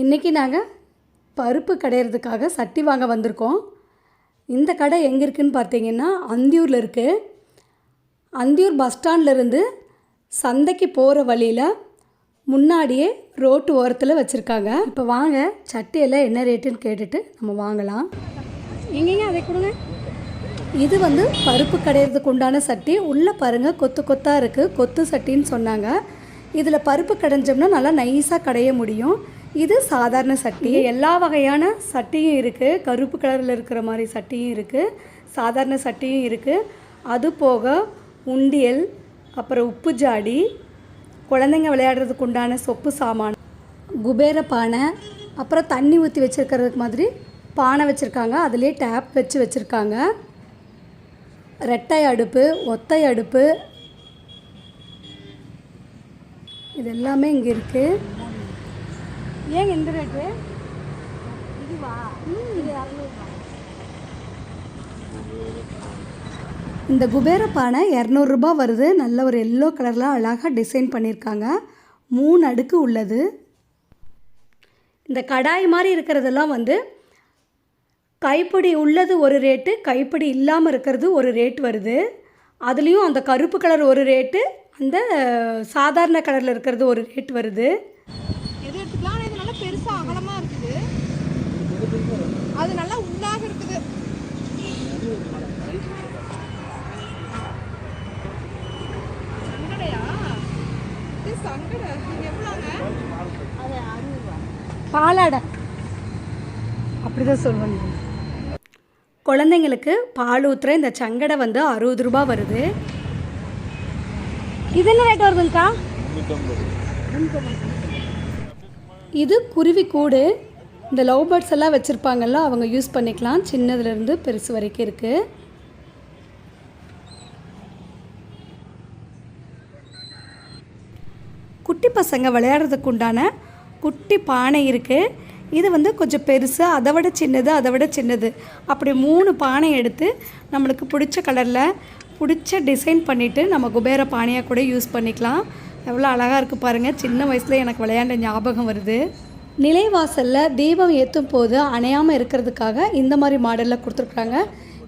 இன்றைக்கி நாங்கள் பருப்பு கடையிறதுக்காக சட்டி வாங்க வந்திருக்கோம். இந்த கடை எங்கே இருக்குதுன்னு பார்த்தீங்கன்னா அந்தியூரில் இருக்குது அந்தியூர் பஸ் ஸ்டாண்ட்லேருந்து சந்தைக்கு போகிற வழியில் முன்னாடியே ரோட்டு ஓரத்தில் வச்சுருக்காங்க. இப்போ வாங்க சட்டியெல்லாம் என்ன ரேட்டுன்னு கேட்டுட்டு நம்ம வாங்கலாம். எங்கேங்க? அதை கொடுங்க. இது வந்து பருப்பு கடையிறதுக்கு உண்டான சட்டி. உள்ளே பாருங்கள் கொத்து கொத்தாக இருக்குது கொத்து சட்டின்னு சொன்னாங்க. இதில் பருப்பு கடைஞ்சோம்னா நல்லா நைஸாக கடைய முடியும். இது சாதாரண சட்டி. எல்லா வகையான சட்டியும் இருக்குது கருப்பு கலரில் இருக்கிற மாதிரி சட்டியும் இருக்குது சாதாரண சட்டியும் இருக்குது அது போக உண்டியல் அப்புறம் உப்பு ஜாடி குழந்தைங்க விளையாடுறதுக்கு உண்டான சொப்பு சாமான் குபேர பானை அப்புறம் தண்ணி ஊற்றி வச்சுருக்கிறதுக்கு மாதிரி பானை வச்சுருக்காங்க. அதுலேயே டேப் வச்சு வச்சுருக்காங்க. ரெட்டை அடுப்பு ஒத்தை அடுப்பு. இது எல்லாமே இங்கே இருக்குது ஏங்க இந்த ரேட்டு இந்த குபேர பானை இரநூறுபா வருது. நல்ல ஒரு எல்லோ கலரில் அழகாக டிசைன் பண்ணியிருக்காங்க. மூணு அடுக்கு உள்ளது. இந்த கடாய் மாதிரி இருக்கிறதெல்லாம் வந்து கைப்பிடி உள்ளது ஒரு ரேட்டு கைப்பிடி இல்லாமல் இருக்கிறது ஒரு ரேட் வருது. அதுலேயும் அந்த கருப்பு கலர் ஒரு ரேட்டு அந்த சாதாரண கலரில் இருக்கிறது ஒரு ரேட் வருது. எது எடுத்துக்கலாம்? பெருசா அகலமா இருக்குது. அது நல்லா உள்ளாக இருக்குது. சங்கடையா? இது சங்கடை இது எவ்வளோங்க? பாலாடை. அப்படிதான் சொல்லுவாங்க. குழந்தைங்களுக்கு பால் ஊற்றுற இந்த சங்கடை வந்து அறுபது ரூபா வருது. இது என்ன ரேட் வருதுங்கக்கா? இது குருவி கூடு. இந்த லவ் பேர்ட்ஸ் எல்லாம் வச்சுருப்பாங்கல்ல அவங்க யூஸ் பண்ணிக்கலாம். சின்னதுலேருந்து பெருசு வரைக்கும் இருக்குது குட்டி பசங்க விளையாடுறதுக்கு உண்டான குட்டி பானை இருக்குது இது வந்து கொஞ்சம் பெருசு அதை விட சின்னது அதை விட சின்னது. அப்படி மூணு பானை எடுத்து நம்மளுக்கு பிடிச்ச கலரில் பிடிச்ச டிசைன் பண்ணிவிட்டு நம்ம குபேர பானையாக கூட யூஸ் பண்ணிக்கலாம். எவ்வளோ அழகாக இருக்குது பாருங்கள் சின்ன வயசில் எனக்கு விளையாண்ட ஞாபகம் வருது. நிலைவாசலில் தீபம் ஏற்றும் போது அணையாமல் இருக்கிறதுக்காக இந்த மாதிரி மாடலில் கொடுத்துருக்குறாங்க.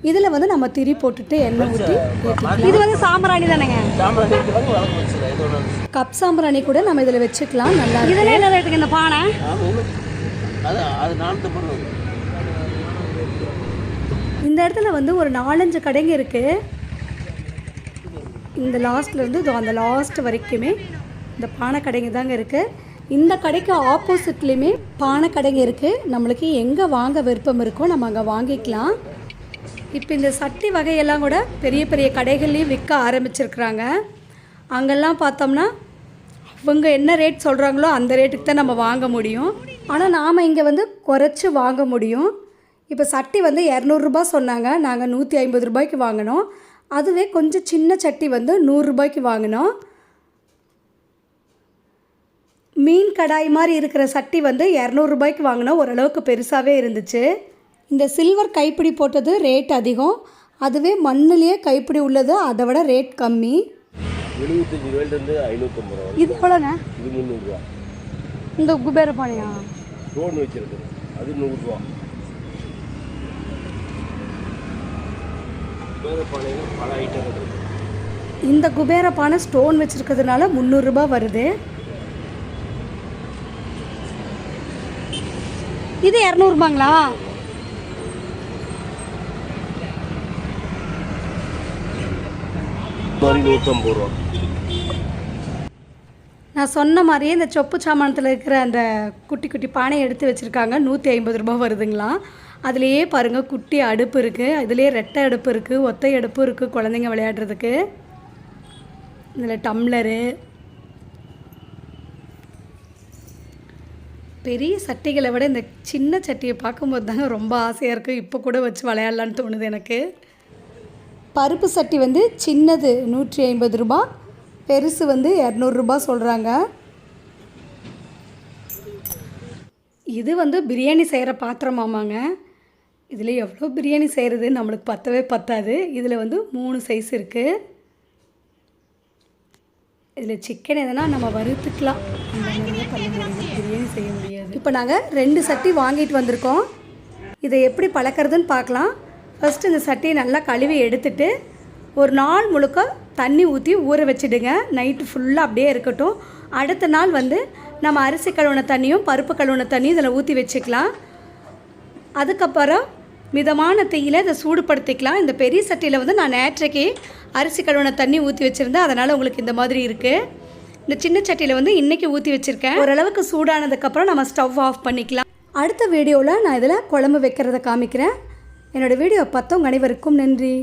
இதில் வந்து நம்ம திரி போட்டுட்டு எண்ணெய் ஊற்றி இது வந்து சாம்பிராணி தானேங்க? கப் சாம்பிராணி கூட நம்ம இதில் வச்சுக்கலாம் நல்லா இதில் என்ன ரேட்டுக்கு இந்த பானை? இந்த இடத்துல வந்து ஒரு நாலஞ்சு கடைங்க இருக்குது இந்த லாஸ்ட்லேருந்து இதோ அந்த லாஸ்ட் வரைக்குமே இந்த பானை கடைங்க தாங்க இருக்குது இந்த கடைக்கு ஆப்போசிட்லேயுமே பானை கடைங்க இருக்குது நம்மளுக்கு எங்கே வாங்க விருப்பம் இருக்கோ நம்ம அங்கே வாங்கிக்கலாம். இப்போ இந்த சட்டி வகையெல்லாம் கூட பெரிய பெரிய கடைகள்லேயும் விற்க ஆரம்பிச்சிருக்கிறாங்க. அங்கெல்லாம் பார்த்தோம்னா அவங்க என்ன ரேட் சொல்கிறாங்களோ அந்த ரேட்டுக்கு தான் நம்ம வாங்க முடியும். ஆனால் நாம் இங்கே வந்து குறைச்சி வாங்க முடியும். இப்போ சட்டி வந்து இரநூறுபா சொன்னாங்க. நாங்கள் நூற்றி ஐம்பது ரூபாய்க்கு வாங்கினோம். அதுவே கொஞ்சம் சின்ன சட்டி வந்து நூறுரூபாய்க்கு வாங்கினோம் மீன் கடாய் மாதிரி இருக்கிற சட்டி வந்து இரநூறுபாய்க்கு வாங்கினோம் ஓரளவுக்கு பெருசாகவே இருந்துச்சு. இந்த சில்வர் கைப்பிடி போட்டது ரேட் அதிகம். அதுவே மண்ணுலேயே கைப்பிடி உள்ளது அதை விட ரேட் கம்மி. எழுபத்தஞ்சு ரூபாயிலிருந்து ஐநூற்றம்பது ரூபா இது முந்நூறுரூவா இந்த குபேர பானையா? ஸ்டோன் வச்சிருக்கு அது நூறுரூவா பல இருக்குது இந்த குபேர பானை ஸ்டோன் வச்சுருக்கிறதுனால முந்நூறுரூபா வருது. இது இரநூறுபாங்களா நூற்றம்பது ரூபா. நான் சொன்ன மாதிரியே இந்த சொப்பு சாமானத்தில் இருக்கிற அந்த குட்டி குட்டி பானையை எடுத்து வச்சுருக்காங்க. நூற்றி ஐம்பது ரூபா வருதுங்களா அதுலேயே பாருங்கள் குட்டி அடுப்பு இருக்குது அதுலேயே ரெட்டை அடுப்பு இருக்குது ஒத்தை அடுப்பு இருக்குது குழந்தைங்க விளையாடுறதுக்கு. இதில் டம்ளரு. பெரிய சட்டிகளை விட இந்த சின்ன சட்டியை பார்க்கும்போது தாங்க ரொம்ப ஆசையாக இருக்குது இப்போ கூட வச்சு விளையாடலான்னு தோணுது எனக்கு. பருப்பு சட்டி வந்து சின்னது நூற்றி ஐம்பது ரூபா. பெருசு வந்து இரநூறுபா சொல்கிறாங்க இது வந்து பிரியாணி செய்கிற பாத்திரமாமாங்க. இதில் எவ்வளோ பிரியாணி செய்கிறது நம்மளுக்கு பத்தவே பத்தாது. இதில் வந்து மூணு சைஸ் இருக்குது இதில் சிக்கன் எதனா நம்ம வறுத்துக்கலாம். மாதிரிலாம் பண்ண முடியாது. பிரியாணி செய்ய முடியாது. இப்போ நாங்கள் ரெண்டு சட்டி வாங்கிட்டு வந்திருக்கோம். இதை எப்படி பழக்கிறதுன்னு பார்க்கலாம். ஃபஸ்ட்டு இந்த சட்டியை நல்லா கழுவி எடுத்துட்டு ஒரு நாள் முழுக்க தண்ணி ஊற்றி ஊற வச்சிடுங்க. நைட்டு ஃபுல்லாக அப்படியே இருக்கட்டும். அடுத்த நாள் வந்து நம்ம அரிசி கழுவுன தண்ணியும் பருப்பு கழுவுன தண்ணியும் இதில் ஊற்றி வச்சுக்கலாம். அதுக்கப்புறம் மிதமான தீயில இதை சூடுபடுத்திக்கலாம். இந்த பெரிய சட்டியில் வந்து நான் நேற்றைக்கு அரிசி கழுவின தண்ணி ஊற்றி வச்சுருந்தேன். அதனால் உங்களுக்கு இந்த மாதிரி இருக்குது இந்த சின்ன சட்டியில் வந்து இன்றைக்கி ஊற்றி வச்சுருக்கேன். ஓரளவுக்கு சூடானதுக்கப்புறம் நம்ம ஸ்டவ் ஆஃப் பண்ணிக்கலாம். அடுத்த வீடியோவில் நான் இதில் குழம்பு வைக்கிறத காமிக்கிறேன். என்னோடய வீடியோ பார்த்தவங்க அனைவருக்கும் நன்றி.